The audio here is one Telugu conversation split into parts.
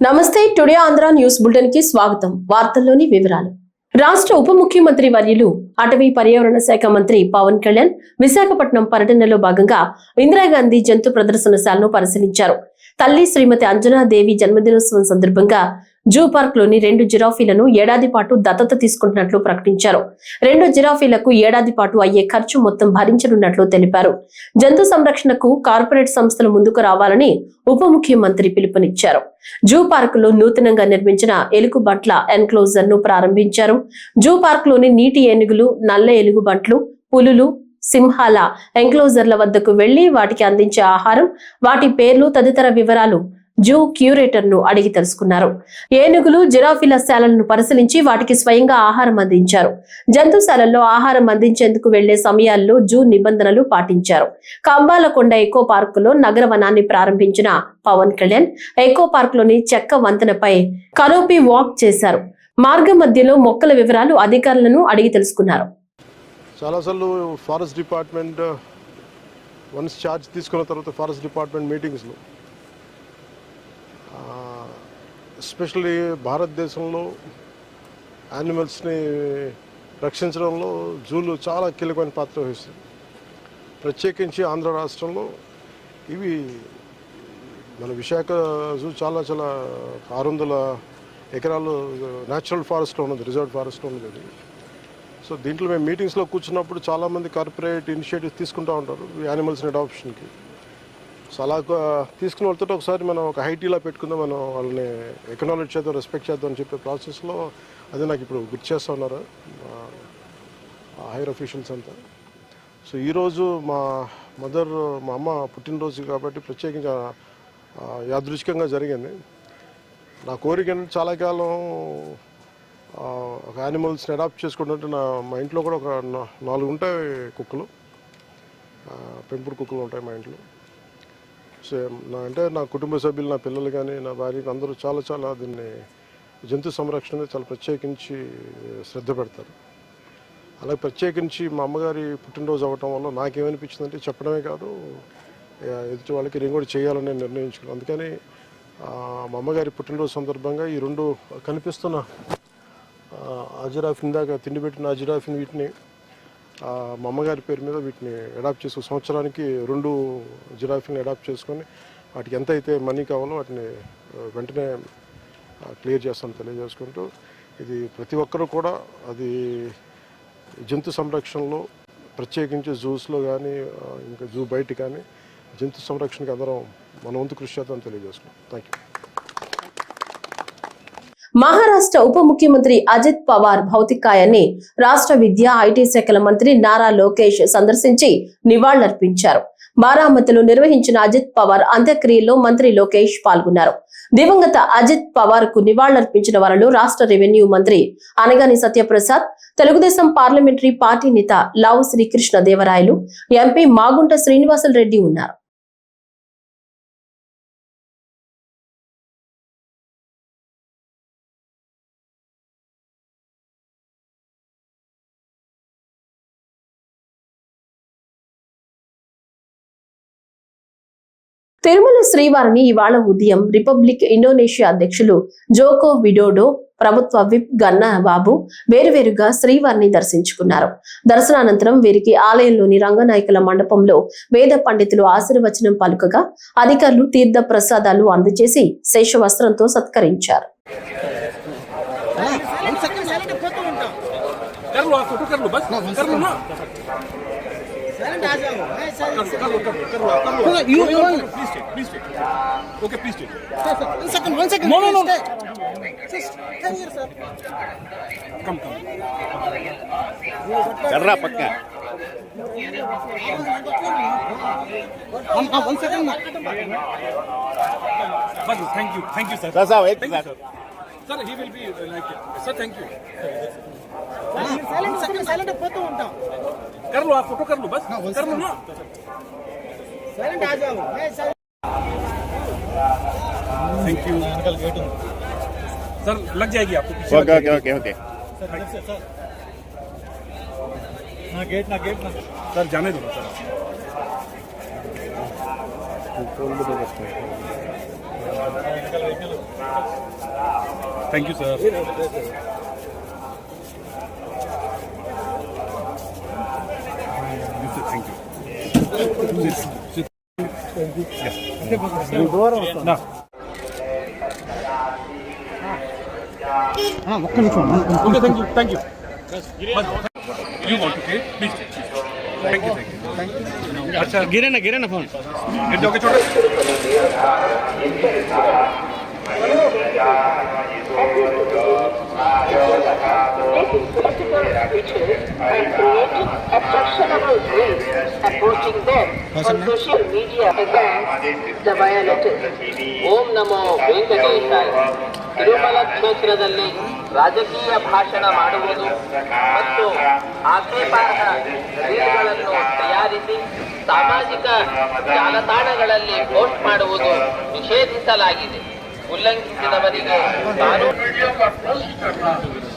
నమస్తే టుడే ఆంధ్ర న్యూస్ బులెటిన్కి స్వాగతం. వార్తల్లోని వివరాలు. రాష్ట్ర ఉప ముఖ్యమంత్రి వర్యులు అటవీ పర్యావరణ శాఖ మంత్రి పవన్ కళ్యాణ్ విశాఖపట్నం పర్యటనలో భాగంగా ఇందిరాగాంధీ జంతు ప్రదర్శనశాలను పరిశీలించారు. తల్లి శ్రీమతి అంజనాదేవి జన్మదినోత్సవం సందర్భంగా జూ పార్క్లోని రెండు జిరాఫీలను ఏడాది పాటు దత్తత తీసుకుంటున్నట్లు ప్రకటించారు. రెండు జిరాఫీలకు ఏడాది పాటు అయ్యే ఖర్చు మొత్తం భరించనున్నట్లు తెలిపారు. జంతు సంరక్షణకు కార్పొరేట్ సంస్థలు ముందుకు రావాలని ఉప ముఖ్యమంత్రి పిలుపునిచ్చారు. జూ పార్క్లో నూతనంగా నిర్మించిన ఎలుగుబంట్ల ఎన్క్లోజర్ను ప్రారంభించారు. జూ పార్క్లోని నీటి ఏనుగులు నల్ల ఎలుగుబంట్లు పులులు సింహాల ఎంక్లోజర్ల వద్దకు వెళ్ళి వాటికి అందించే ఆహారం వాటి పేర్లు తదితర వివరాలు జూ క్యూరేటర్ను అడిగి తెలుసుకున్నారు. ఏనుగులు జిరాఫీల శాలలను పరిశీలించి వాటికి స్వయంగా ఆహారం అందించారు. జంతుశాలల్లో ఆహారం అందించేందుకు వెళ్ళే సమయాల్లో జూ నిబంధనలు పాటించారు. కంబాలకొండ ఎకో పార్క్లో నగర వనాన్ని ప్రారంభించిన పవన్ కళ్యాణ్ ఎకో పార్క్లోని చెక్క వంతెనపై కనోపీ వాక్ చేశారు. మార్గ మధ్యలో మొక్కల వివరాలు అధికారులను అడిగి తెలుసుకున్నారు. చాలాసార్లు ఫారెస్ట్ డిపార్ట్మెంట్ వన్స్ ఛార్జ్ తీసుకున్న తర్వాత ఫారెస్ట్ డిపార్ట్మెంట్ మీటింగ్స్లో ఎస్పెషల్లీ భారతదేశంలో యానిమల్స్ని రక్షించడంలో జూలు చాలా కీలకమైన పాత్ర వహిస్తుంది. ప్రత్యేకించి ఆంధ్ర రాష్ట్రంలో ఇవి మన విశాఖ జూ చాలా చాలా ఆరు వందల ఎకరాలు న్యాచురల్ ఫారెస్ట్లో ఉన్నది రిజర్వ్ ఫారెస్ట్లో ఉన్నది అది. సో దీంట్లో మేము మీటింగ్స్లో కూర్చున్నప్పుడు చాలామంది కార్పొరేట్ ఇనిషియేటివ్స్ తీసుకుంటూ ఉంటారు యానిమల్స్ని అడాప్షన్కి. సో అలా ఒక తీసుకున్న వాళ్ళతో ఒకసారి మనం ఒక హైటీలా పెట్టుకుందాం మనం వాళ్ళని ఎకనాలజీ చేద్దాం రెస్పెక్ట్ చేద్దాం అని చెప్పే ప్రాసెస్లో అది నాకు ఇప్పుడు గుర్తు చేస్తూ ఉన్నారు హైర్ అఫీషియల్స్ అంతా. సో ఈరోజు మా మదర్ మా అమ్మ పుట్టినరోజు కాబట్టి ప్రత్యేకంగా ఆ, యాదృచ్ఛికంగా జరిగింది. నా కోరిక ఏంటంటే చాలా కాలం ఒక యానిమల్స్ని అడాప్ట్ చేసుకుంటుంటే నా మా ఇంట్లో కూడా ఒక నాలుగు ఉంటాయి కుక్కలు. పెంపుడు కుక్కలు ఉంటాయి మా ఇంట్లో. నా అంటే నా కుటుంబ సభ్యులు నా పిల్లలు కానీ నా భార్య అందరూ చాలా చాలా దీన్ని జంతు సంరక్షణ చాలా ప్రత్యేకించి శ్రద్ధ పెడతారు. అలాగే ప్రత్యేకించి మా అమ్మగారి పుట్టినరోజు అవ్వటం వల్ల నాకేమనిపించిందంటే చెప్పడమే కాదు ఎదుటి వాళ్ళకి నేను కూడా చేయాలని నేను నిర్ణయించుకున్నాను. అందుకని మా అమ్మగారి పుట్టినరోజు సందర్భంగా ఈ రెండు కనిపిస్తున్న ఆ, అజిరాఫిన్ దాకా తిండి పెట్టిన అజిరాఫిన్ వీటిని మా అమ్మగారి పేరు మీద వీటిని అడాప్ట్ చేసుకు సంవత్సరానికి రెండు జిరాఫీని అడాప్ట్ చేసుకొని వాటికి ఎంత అయితే మనీ కావాలో వాటిని వెంటనే క్లియర్ చేస్తాను తెలియజేసుకుంటూ ఇది ప్రతి ఒక్కరూ కూడా అది జంతు సంరక్షణలో ప్రత్యేకించి జూస్లో కానీ ఇంకా జూ బయట కానీ జంతు సంరక్షణకి అందరం మన వంతు కృషి చేద్దాం తెలియజేసుకున్నాం థ్యాంక్ యూ మహారాష్ట్ర ఉప ముఖ్యమంత్రి అజిత్ పవార్ భౌతికాయాన్ని రాష్ట్ర విద్య ఐటీ శాఖల మంత్రి నారా లోకేష్ సందర్శించి నివాళులర్పించారు. బారామతిలో నిర్వహించిన అజిత్ పవార్ అంత్యక్రియల్లో మంత్రి లోకేష్ పాల్గొన్నారు. దివంగత అజిత్ పవార్కు నివాళులర్పించిన వారిలో రాష్ట్ర రెవెన్యూ మంత్రి అనగాని సత్యప్రసాద్ తెలుగుదేశం పార్లమెంటరీ పార్టీ నేత లావు శ్రీకృష్ణ దేవరాయలు ఎంపీ మాగుంట శ్రీనివాసులు రెడ్డి ఉన్నారు. తిరుమల శ్రీవారిని ఇవాళ ఉదయం రిపబ్లిక్ ఇండోనేషియా అధ్యక్షులు జోకో విడోడో ప్రభుత్వ విప్ గన్నా బాబు వేరువేరుగా శ్రీవారిని దర్శించుకున్నారు దర్శనానంతరం వీరికి ఆలయంలోని రంగనాయకుల మండపంలో వేద పండితులు ఆశీర్వచనం పలుకగా అధికారులు తీర్థ ప్రసాదాలు అందజేసి శేషవస్త్రంతో సత్కరించారు अंदाज़ा हो you don't- Please take, please take. Okay, please take. Sir, sir, one second, one second. No, no, no. Just come here, sir. Come, come. ಕರ್ರ ಪಕ್ಕ One, one second. Thank you, thank you, sir. Sir ಸಾವ್ ಏಕ್ Thank you, sir. Sir sir sir he will be like sir thank you silent second silent పోతూ ఉంటాం कर लो आप फोटो कर लो बस No, one कर लो second. ना silent आ जाओ मैं silent थैंक यू सर लग जाएगी आपको पीछे ఓకే लग ఓకే ఓకే ఓకే నా గేట్ నా గేట్ నా जाएगी। सर जाने दो ना सर వెనకాల vehicle thank you sir thank you దూరం వస్తాను ఒక్క నిమిషం okay thank you thank you you want okay please thank you thank you अच्छा गिरे ना गिरे ना फोन गिर जाओगे ಓಂ ನಮೋ ವೆಂಕಟೇಶಾಯ ತಿರುಮಲ ಕ್ಷೇತ್ರದಲ್ಲಿ ರಾಜಕೀಯ ಭಾಷಣ ಮಾಡುವುದು ಮತ್ತು ಆಕ್ಷೇಪಾರ್ಹ ರೀಲ್ಗಳನ್ನು ತಯಾರಿಸಿ ಸಾಮಾಜಿಕ ಜಾಲತಾಣಗಳಲ್ಲಿ ಪೋಸ್ಟ್ ಮಾಡುವುದು ನಿಷೇಧಿಸಲಾಗಿದೆ. ಉಲ್ಲಂಘಿಸಿದವರಿಗೆ ಕಾನೂನು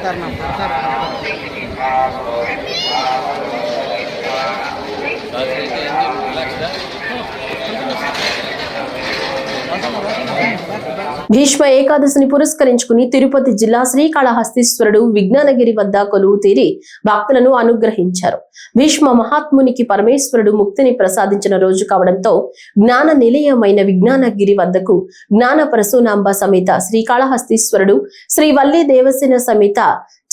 చెప్తారు నాకు సార్ భీష్మ ఏకాదశిని పురస్కరించుకుని తిరుపతి జిల్లా శ్రీకాళహస్తీశ్వరుడు విజ్ఞానగిరి వద్ద కొలువు తీరి భక్తులను అనుగ్రహించారు. భీష్మ మహాత్మునికి పరమేశ్వరుడు ముక్తిని ప్రసాదించిన రోజు కావడంతో జ్ఞాన నిలయమైన విజ్ఞానగిరి వద్దకు జ్ఞాన ప్రసూనాంబ సమేత శ్రీకాళహస్తీశ్వరుడు శ్రీ వల్లి దేవసేన సమేత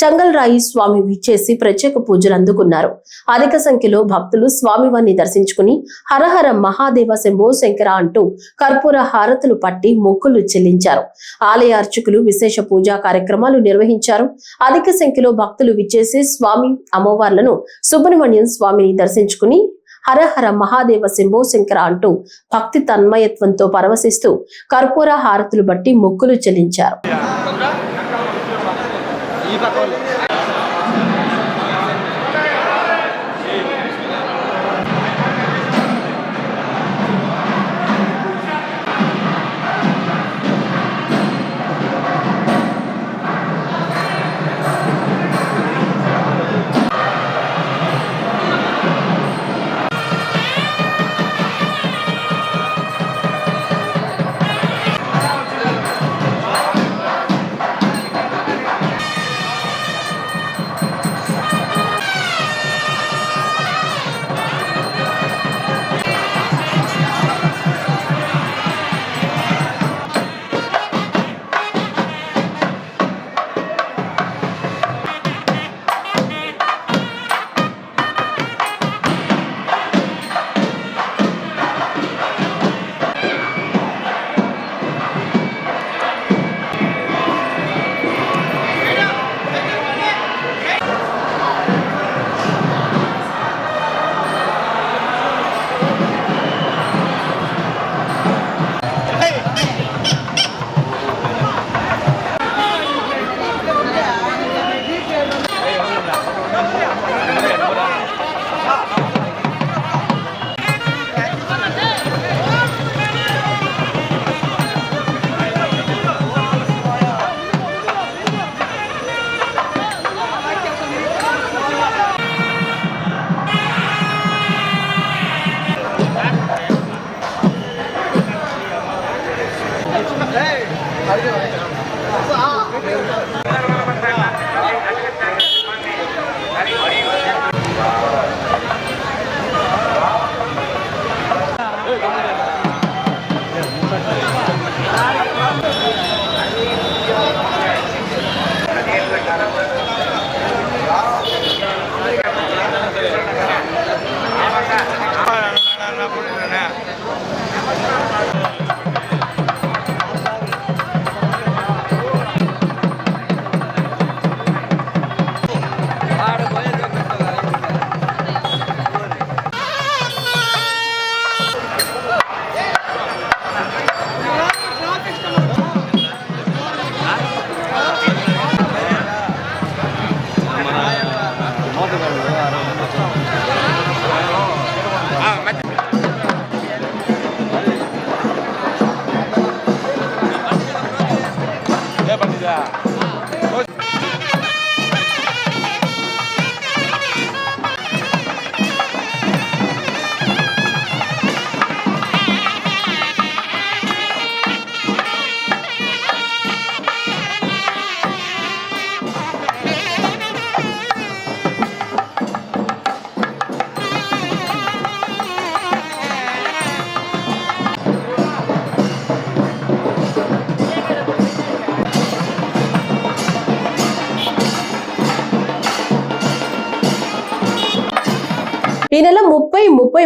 చంగల్రాయి స్వామి విచ్చేసి ప్రత్యేక పూజలు అందుకున్నారు. అధిక సంఖ్యలో భక్తులు స్వామివారిని దర్శించుకుని హరహర మహాదేవ శంభో శంకర అంటూ కర్పూర హారతులు పట్టి మొక్కులు చెల్లించారు. ఆలయ అర్చకులు విశేష పూజా కార్యక్రమాలు నిర్వహించారు. అధిక సంఖ్యలో భక్తులు విచ్చేసి స్వామి అమ్మవార్లను సుబ్రహ్మణ్యం స్వామిని దర్శించుకుని హరహర మహాదేవ శంభో శంకర అంటూ భక్తి తన్మయత్వంతో పరవశిస్తూ కర్పూర హారతులు బట్టి మొక్కులు చెల్లించారు. ఈ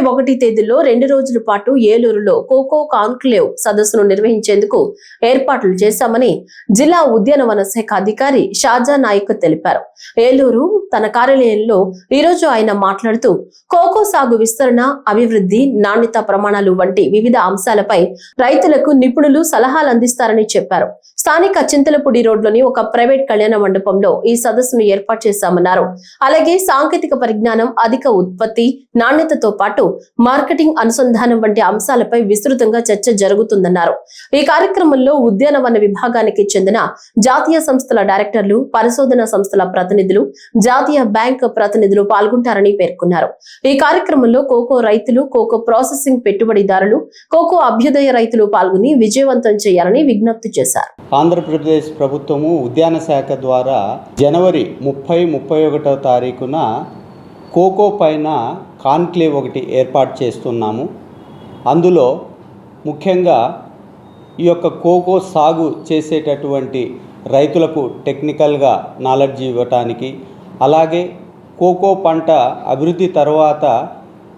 ఒకటి తేదీలో రెండు రోజుల పాటు ఏలూరులో కోకో కాన్క్లేవ్ సదస్సును నిర్వహించేందుకు ఏర్పాట్లు చేశామని జిల్లా ఉద్యానవన శాఖ అధికారి షాజా నాయక్ తెలిపారు. ఏలూరు తన కార్యాలయంలో ఈ రోజు ఆయన మాట్లాడుతూ కోకో సాగు విస్తరణ అభివృద్ధి నాణ్యత ప్రమాణాలు వంటి వివిధ అంశాలపై రైతులకు నిపుణులు సలహాలు అందిస్తారని చెప్పారు. స్థానిక చింతలపూడి రోడ్లోని ఒక ప్రైవేట్ కళ్యాణ మండపంలో ఈ సదస్సును ఏర్పాటు చేశామన్నారు. అలాగే సాంకేతిక పరిజ్ఞానం అధిక ఉత్పత్తి నాణ్యతతో పాటు మార్కెటింగ్ అనుసంధానం వంటి అంశాలపై విస్తృతంగా చర్చ జరుగుతుందన్నారు. ఈ కార్యక్రమంలో ఉద్యానవన విభాగానికి చెందిన జాతీయ సంస్థల డైరెక్టర్లు పరిశోధన సంస్థల ప్రతినిధులు జాతీయ బ్యాంక్ ప్రతినిధులు పాల్గొంటారని పేర్కొన్నారు. ఈ కార్యక్రమంలో కోకో రైతులు కోకో ప్రాసెసింగ్ పెట్టుబడిదారులు కోకో అభ్యుదయ రైతులు పాల్గొని విజయవంతం చేయాలని విజ్ఞప్తి చేశారు. ఆంధ్రప్రదేశ్ ప్రభుత్వము ఉద్యాన శాఖ ద్వారా జనవరి ముప్పై ముప్పై ఒకటో తారీఖున కోకో పైన కాన్క్లేవ్ ఒకటి ఏర్పాటు చేస్తున్నాము. అందులో ముఖ్యంగా ఈ యొక్క కోకో సాగు చేసేటటువంటి రైతులకు టెక్నికల్గా నాలెడ్జ్ ఇవ్వటానికి అలాగే కోకో పంట అభివృద్ధి తర్వాత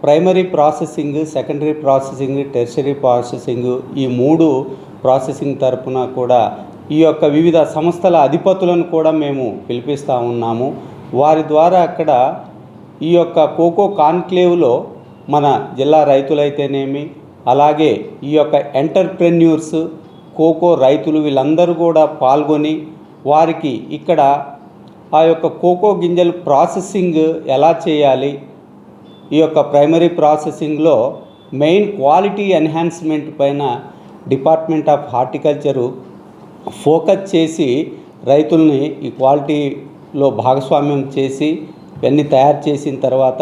primary processing secondary processing tertiary processing ఈ మూడు ప్రాసెసింగ్ తరపున కూడా ఈ యొక్క వివిధ సంస్థల అధిపతులను కూడా మేము పిలిపిస్తూ ఉన్నాము. వారి ద్వారా అక్కడ ఈ యొక్క కోకో కాన్క్లేవ్లో మన జిల్లా రైతులైతేనేమి అలాగే ఈ యొక్క ఎంటర్ప్రెన్యూర్స్ కోకో రైతులు వీళ్ళందరూ కూడా పాల్గొని వారికి ఇక్కడ ఆ యొక్క కోకో గింజలు ప్రాసెసింగ్ ఎలా చేయాలి ఈ యొక్క ప్రైమరీ ప్రాసెసింగ్లో మెయిన్ క్వాలిటీ ఎన్హాన్స్మెంట్ పైన డిపార్ట్మెంట్ ఆఫ్ హార్టికల్చరు ఫోకస్ చేసి రైతుల్ని ఈ క్వాలిటీలో భాగస్వామ్యం చేసి ఇవన్నీ తయారు చేసిన తర్వాత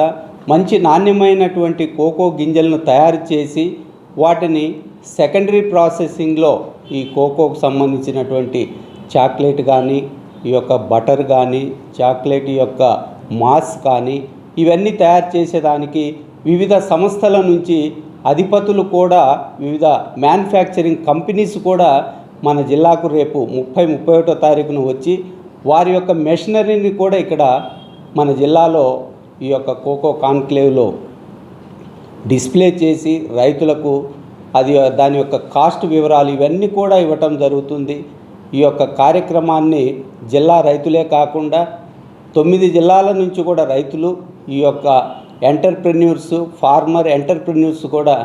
మంచి నాణ్యమైనటువంటి కోకో గింజలను తయారు చేసి వాటిని సెకండరీ ప్రాసెసింగ్లో ఈ కోకోకు సంబంధించినటువంటి చాక్లెట్ కానీ ఈ యొక్క బటర్ కానీ చాక్లెట్ యొక్క మాస్ కానీ ఇవన్నీ తయారు చేసేదానికి వివిధ సంస్థల నుంచి అధిపతులు కూడా వివిధ మ్యానుఫ్యాక్చరింగ్ కంపెనీస్ కూడా మన జిల్లాకు రేపు ముప్పై ముప్పై ఒకటో తారీఖున వచ్చి వారి యొక్క మెషినరీని కూడా ఇక్కడ మన జిల్లాలో ఈ యొక్క కోకో కాన్క్లేవ్లో డిస్ప్లే చేసి రైతులకు అది దాని యొక్క కాస్ట్ వివరాలు ఇవన్నీ కూడా ఇవ్వటం జరుగుతుంది. ఈ యొక్క కార్యక్రమాన్ని జిల్లా రైతులే కాకుండా తొమ్మిది జిల్లాల నుంచి కూడా రైతులు ఈ యొక్క ఎంటర్ప్రెన్యూర్స్ ఫార్మర్ ఎంటర్ప్రెన్యూర్స్ కూడా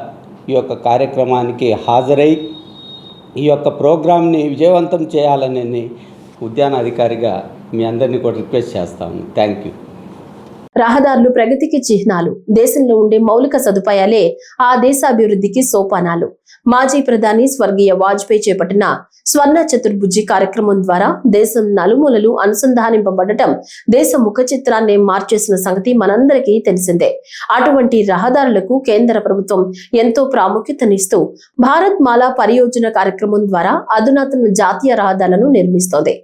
ఈ యొక్క కార్యక్రమానికి హాజరై ఈ యొక్క ప్రోగ్రామ్ని విజయవంతం చేయాలని ఉద్యాన అధికారిగా మీ అందరినీ కూడా రిక్వెస్ట్ చేస్తాను థ్యాంక్ యూ. రహదారులు ప్రగతికి చిహ్నాలు. దేశంలో ఉండే మౌలిక సదుపాయాలే ఆ దేశాభివృద్ధికి సోపానాలు. మాజీ ప్రధాని స్వర్గీయ వాజ్పేయి చేపట్టిన స్వర్ణ చతుర్భుజి కార్యక్రమం ద్వారా దేశం నలుమూలలు అనుసంధానింపబడటం దేశ ముఖ చిత్రాన్ని మార్చేసిన సంగతి మనందరికీ తెలిసిందే. అటువంటి రహదారులకు కేంద్ర ప్రభుత్వం ఎంతో ప్రాముఖ్యతనిస్తూ భారత్ మాలా పరియోజన కార్యక్రమం ద్వారా అధునాతన జాతీయ రహదారులను నిర్మిస్తోంది.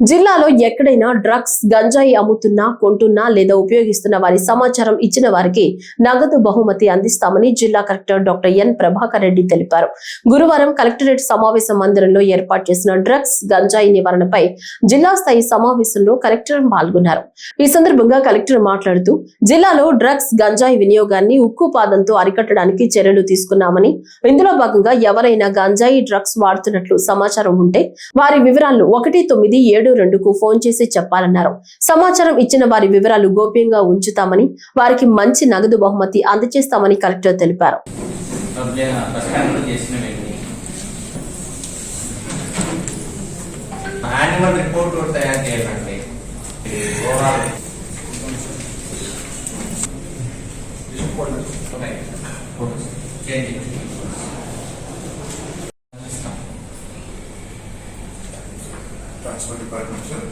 జిల్లాలో ఎక్కడైనా డ్రగ్స్ గంజాయి అమ్ముతున్నా కొంటున్నా లేదా ఉపయోగిస్తున్న వారి సమాచారం ఇచ్చిన వారికి నగదు బహుమతి అందిస్తామని జిల్లా collector doctor N Prabhakar Reddy తెలిపారు. గురువారం కలెక్టరేట్ సమావేశ మందిరంలో ఏర్పాటు చేసిన డ్రగ్స్ గంజాయి నివారణపై జిల్లా స్థాయి సమావేశంలో కలెక్టర్ పాల్గొన్నారు. ఈ సందర్భంగా కలెక్టర్ మాట్లాడుతూ జిల్లాలో డ్రగ్స్ గంజాయి వినియోగాన్ని ఉక్కు పాదంతో అరికట్టడానికి చర్యలు తీసుకున్నామని ఇందులో భాగంగా ఎవరైనా గంజాయి డ్రగ్స్ వాడుతున్నట్లు సమాచారం ఉంటే వారి వివరాలను ఒకటి తొమ్మిది ఏడు రెండుకు ఫోన్ చేసి చెప్పాలన్నారు. సమాచారం ఇచ్చిన వారి వివరాలు గోప్యంగా ఉంచుతామని వారికి మంచి నగదు బహుమతి అందజేస్తామని కలెక్టర్ తెలిపారు. ప్రస్థానం చేసిన వ్యక్తి యానిమల్ రిపోర్ట్ కూడా తయారు చేయాలండి overall change transport department sir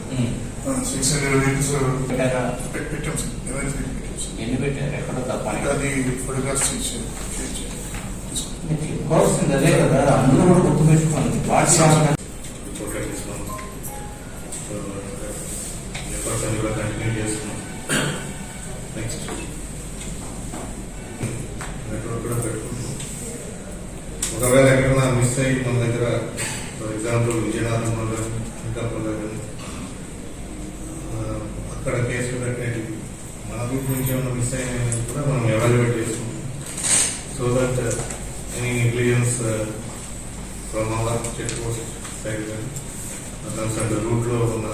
six hundred weeks పెట్టాం సార్. సార్. ఎన్ని పెట్టారు? ఎక్కడో తప్పని అది ఫోటోగ్రాఫ్స్ తీసి వస్తుంది అదే కదా. అందరూ కూడా గుర్తుపెట్టుకోండి వాట్సాప్ మన గ్రూప్ నుంచి ఏమైనా మిస్ అయినా కూడా మనం ఎవాల్యుయేట్ చేస్తున్నాం so that any negligence from our check post side కానీ కన్సర్న్ రూట్లో ఉన్న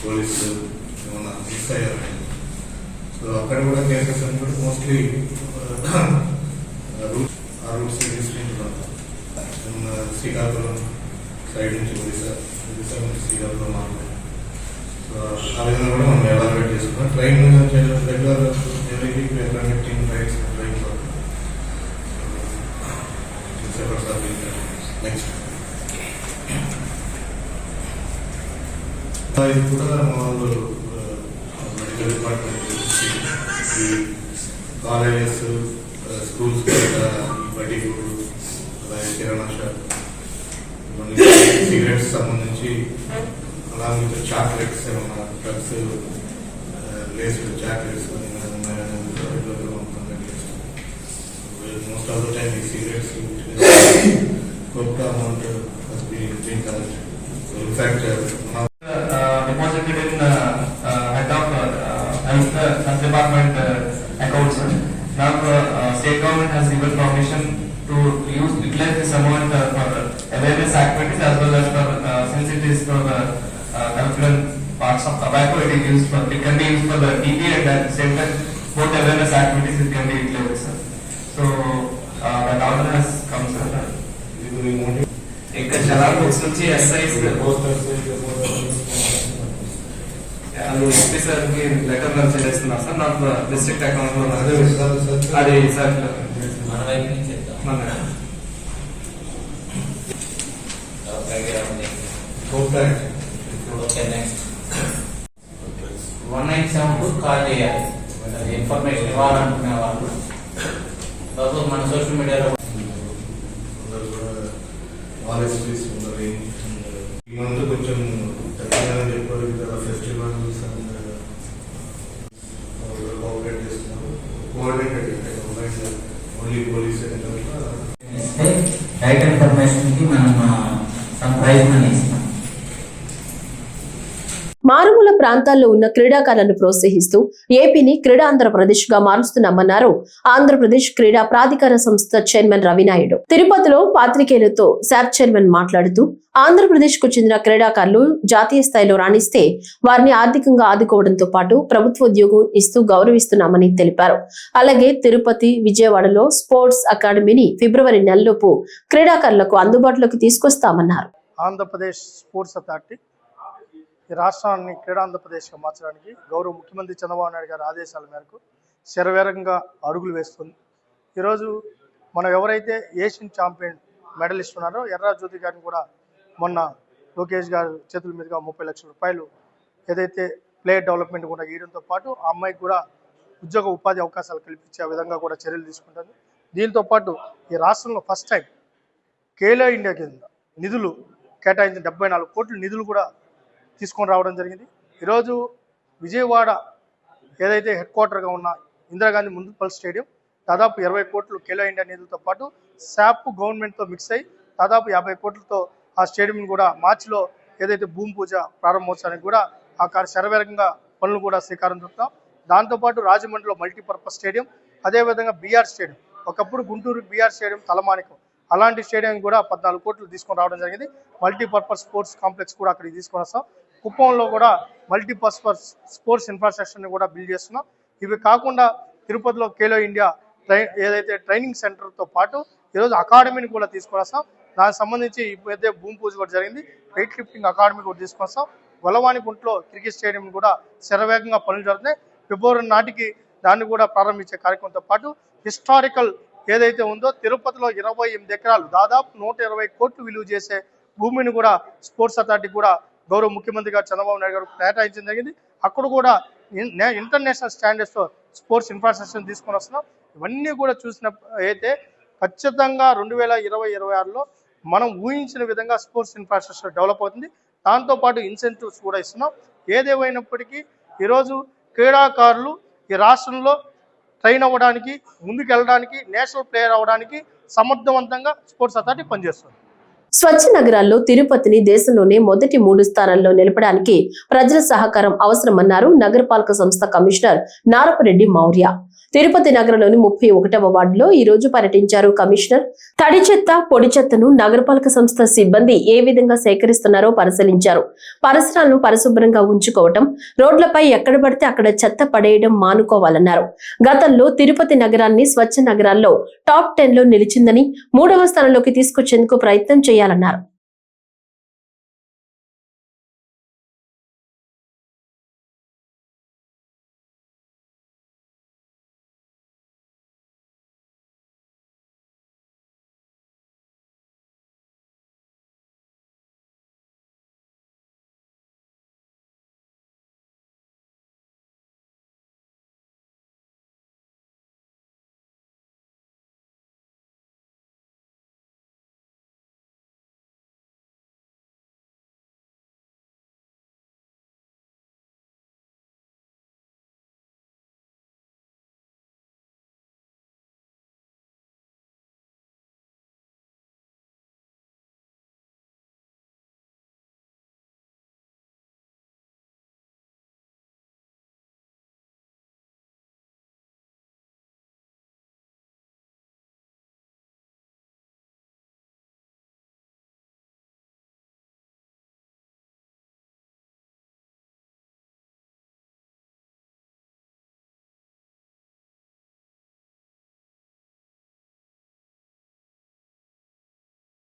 పోలీసు ఏమన్నా మిస్ అయ్యారు? సో అక్కడ కూడా కేసెస్ అని కూడా మోస్ట్లీ రూట్ uh, ఆ రూట్స్ తీసుకుంటున్నాం శ్రీకాకుళం సైడ్ నుంచి ఒడిశా ఒడిశా నుంచి శ్రీకాకుళం మాట్లాడు ఆ విధంగా కూడా మనం ఎవాల్యుయేట్ చేసుకున్నాం. Train regular every week conducting raids train next ఇది కూడా మా వాళ్ళు medical department colleges schools buddy food అలాగే కిరాణా షాప్ సిగరెట్స్ సంబంధించి அதாவது chocolates drugs laced chocolates most of the time has been in fact, deposited uh, uh, uh, in health department accounts. Now state government has given permission to use amount for awareness activities as well as for since it is for uh, curriculum parts of tobacco, it is used for it can be used for the TB and at the same time both awareness activities it can be utilized. Sir. So uh, that order has come, sir. ఇక్కడ చాలా బుక్స్ నుంచి ఎస్ఐస్ అది ఎస్పీ సార్ కి లెటర్ నుంచి చేస్తున్నారు సార్ నాకు డిస్ట్రిక్ట్ అకౌంట్ లో అదే విషయాలు సార్ అది సార్ మన వైపు నుంచి చేద్దాం మన ఓకే వన్ నైన్ సెవెన్కు కాల్ చేయాలి. ఇన్ఫర్మేషన్ ఇవ్వాలనుకునే వాళ్ళు. తర్వాత మన సోషల్ మీడియాలో ఈ మంత్ కొంచెం తగ్గిందని చెప్పారు కదా ఫెస్టివల్స్ అండ్ కోఆపరేట్ చేస్తున్నారు. కోఆర్డినేటెడ్ ఓన్లీ పోలీస్ ఇస్తే రైట్ ఇన్ఫర్మేషన్కి మనం సమ్ ప్రైజ్ మనీ ఇస్తాం మారుమూల ప్రాంతాల్లో ఉన్న క్రీడాకారులను ప్రోత్సహిస్తూ ఏపీని క్రీడా ఆంధ్రప్రదేశ్గా మారుస్తున్నామన్నారు ఆంధ్రప్రదేశ్ క్రీడా ప్రాధికార సంస్థ చైర్మన్ రవినాయుడు. తిరుపతిలో పాత్రికేయులతో శాప్ చైర్మన్ మాట్లాడుతూ ఆంధ్రప్రదేశ్కు చెందిన క్రీడాకారులు జాతీయ స్థాయిలో రాణిస్తే వారిని ఆర్థికంగా ఆదుకోవడంతో పాటు ప్రభుత్వ ఉద్యోగం ఇస్తూ గౌరవిస్తున్నామని తెలిపారు. అలాగే తిరుపతి విజయవాడలో స్పోర్ట్స్ అకాడమీని ఫిబ్రవరి నెలలోపు క్రీడాకారులకు అందుబాటులోకి తీసుకొస్తామన్నారు. ఆంధ్రప్రదేశ్ స్పోర్ట్స్ అథారిటీ ఈ రాష్ట్రాన్ని క్రీడా ఆంధ్రప్రదేశ్గా మార్చడానికి గౌరవ ముఖ్యమంత్రి చంద్రబాబు నాయుడు గారి ఆదేశాల మేరకు శరవేరంగా అడుగులు వేస్తుంది. ఈరోజు మనం ఎవరైతే ఏషియన్ ఛాంపియన్ మెడలిస్ట్ ఉన్నారో ఎర్రా జ్యోతి గారిని కూడా మొన్న లోకేష్ గారు చేతుల మీదుగా ముప్పై లక్షల రూపాయలు ఏదైతే ప్లేయర్ డెవలప్మెంట్ కూడా ఇవ్వడంతో పాటు ఆ అమ్మాయికి కూడా ఉద్యోగ ఉపాధి అవకాశాలు కల్పించే విధంగా కూడా చర్యలు తీసుకుంటుంది. దీంతో పాటు ఈ రాష్ట్రంలో ఫస్ట్ టైం కేలో ఇండియా కింద నిధులు కేటాయించిన డెబ్బై నాలుగు కోట్ల నిధులు కూడా తీసుకొని రావడం జరిగింది. ఈరోజు విజయవాడ ఏదైతే హెడ్ క్వార్టర్గా ఉన్న ఇందిరాగాంధీ మున్సిపల్ స్టేడియం దాదాపు ఇరవై కోట్లు ఖేలో ఇండియా నిధులతో పాటు శాప్ గవర్నమెంట్తో మిక్స్ అయ్యి దాదాపు యాభై కోట్లతో ఆ స్టేడియం కూడా మార్చిలో ఏదైతే భూమి పూజ ప్రారంభోత్సవానికి కూడా ఆ కార్య శరవేగంగా పనులు కూడా శ్రీకారం చుడతాం దాంతోపాటు రాజమండ్రిలో మల్టీపర్పస్ స్టేడియం అదేవిధంగా బీఆర్ స్టేడియం. ఒకప్పుడు గుంటూరు బీఆర్ స్టేడియం తలమానికం. అలాంటి స్టేడియం కూడా పద్నాలుగు కోట్లు తీసుకొని రావడం జరిగింది. మల్టీపర్పస్ స్పోర్ట్స్ కాంప్లెక్స్ కూడా అక్కడికి తీసుకొని వస్తాం. కుప్పంలో కూడా మల్టీపర్పస్ స్పోర్ట్స్ ఇన్ఫ్రాస్ట్రక్చర్ని కూడా బిల్డ్ చేస్తున్నాం. ఇవి కాకుండా తిరుపతిలో ఖేలో ఇండియా ట్రై ఏదైతే ట్రైనింగ్ సెంటర్తో పాటు ఈరోజు అకాడమీని కూడా తీసుకొస్తాం దానికి సంబంధించి ఇప్పుడైతే భూమి పూజ కూడా జరిగింది. వెయిట్ లిఫ్టింగ్ అకాడమీ కూడా తీసుకొస్తాం వస్తాం గుంట్లో క్రికెట్ స్టేడియం కూడా శరవేగంగా పనులు జరుగుతున్నాయి. ఫిబ్రవరి నాటికి దాన్ని కూడా ప్రారంభించే కార్యక్రమంతో పాటు హిస్టారికల్ ఏదైతే ఉందో తిరుపతిలో ఇరవై ఎనిమిది ఎకరాలు దాదాపు నూట ఇరవై కోట్లు విలువ చేసే భూమిని కూడా స్పోర్ట్స్ అథారిటీ కూడా గౌరవ ముఖ్యమంత్రి గారు చంద్రబాబు నాయుడు గారు కేటాయించడం జరిగింది. అక్కడ కూడా ఇంటర్నేషనల్ స్టాండర్డ్స్తో స్పోర్ట్స్ ఇన్ఫ్రాస్ట్రక్చర్ తీసుకొని వస్తున్నాం. ఇవన్నీ కూడా చూసిన అయితే ఖచ్చితంగా రెండు వేల ఇరవై ఇరవై ఆరులో మనం ఊహించిన విధంగా స్పోర్ట్స్ ఇన్ఫ్రాస్ట్రక్చర్ డెవలప్ అవుతుంది. దాంతోపాటు ఇన్సెంటివ్స్ కూడా ఇస్తున్నాం. ఏదేమైనప్పటికీ ఈరోజు క్రీడాకారులు ఈ రాష్ట్రంలో ట్రైన్ అవ్వడానికి ముందుకు వెళ్ళడానికి నేషనల్ ప్లేయర్ అవ్వడానికి సమర్థవంతంగా స్పోర్ట్స్ అథారిటీ పనిచేస్తుంది. స్వచ్ఛ నగరాల్లో తిరుపతిని దేశంలోనే మొదటి మూడు స్థానాల్లో నిలపడానికి ప్రజల సహకారం అవసరమన్నారు నగరపాలక సంస్థ కమిషనర్ నారపరెడ్డి మౌర్య. తిరుపతి నగరంలోని ముప్పై ఒకటవ వార్డులో ఈ రోజు పర్యటించారు కమిషనర్. తడి చెత్త పొడి చెత్తను నగరపాలక సంస్థ సిబ్బంది ఏ విధంగా సేకరిస్తున్నారో పరిశీలించారు. పరిసరాలను పరిశుభ్రంగా ఉంచుకోవటం రోడ్లపై ఎక్కడ పడితే అక్కడ చెత్త పడేయడం మానుకోవాలన్నారు. గతంలో తిరుపతి నగరాన్ని స్వచ్ఛ నగరాల్లో టాప్ టెన్లో నిలిచిందని మూడవ స్థానంలోకి తీసుకొచ్చేందుకు ప్రయత్నం చేయాలన్నారు.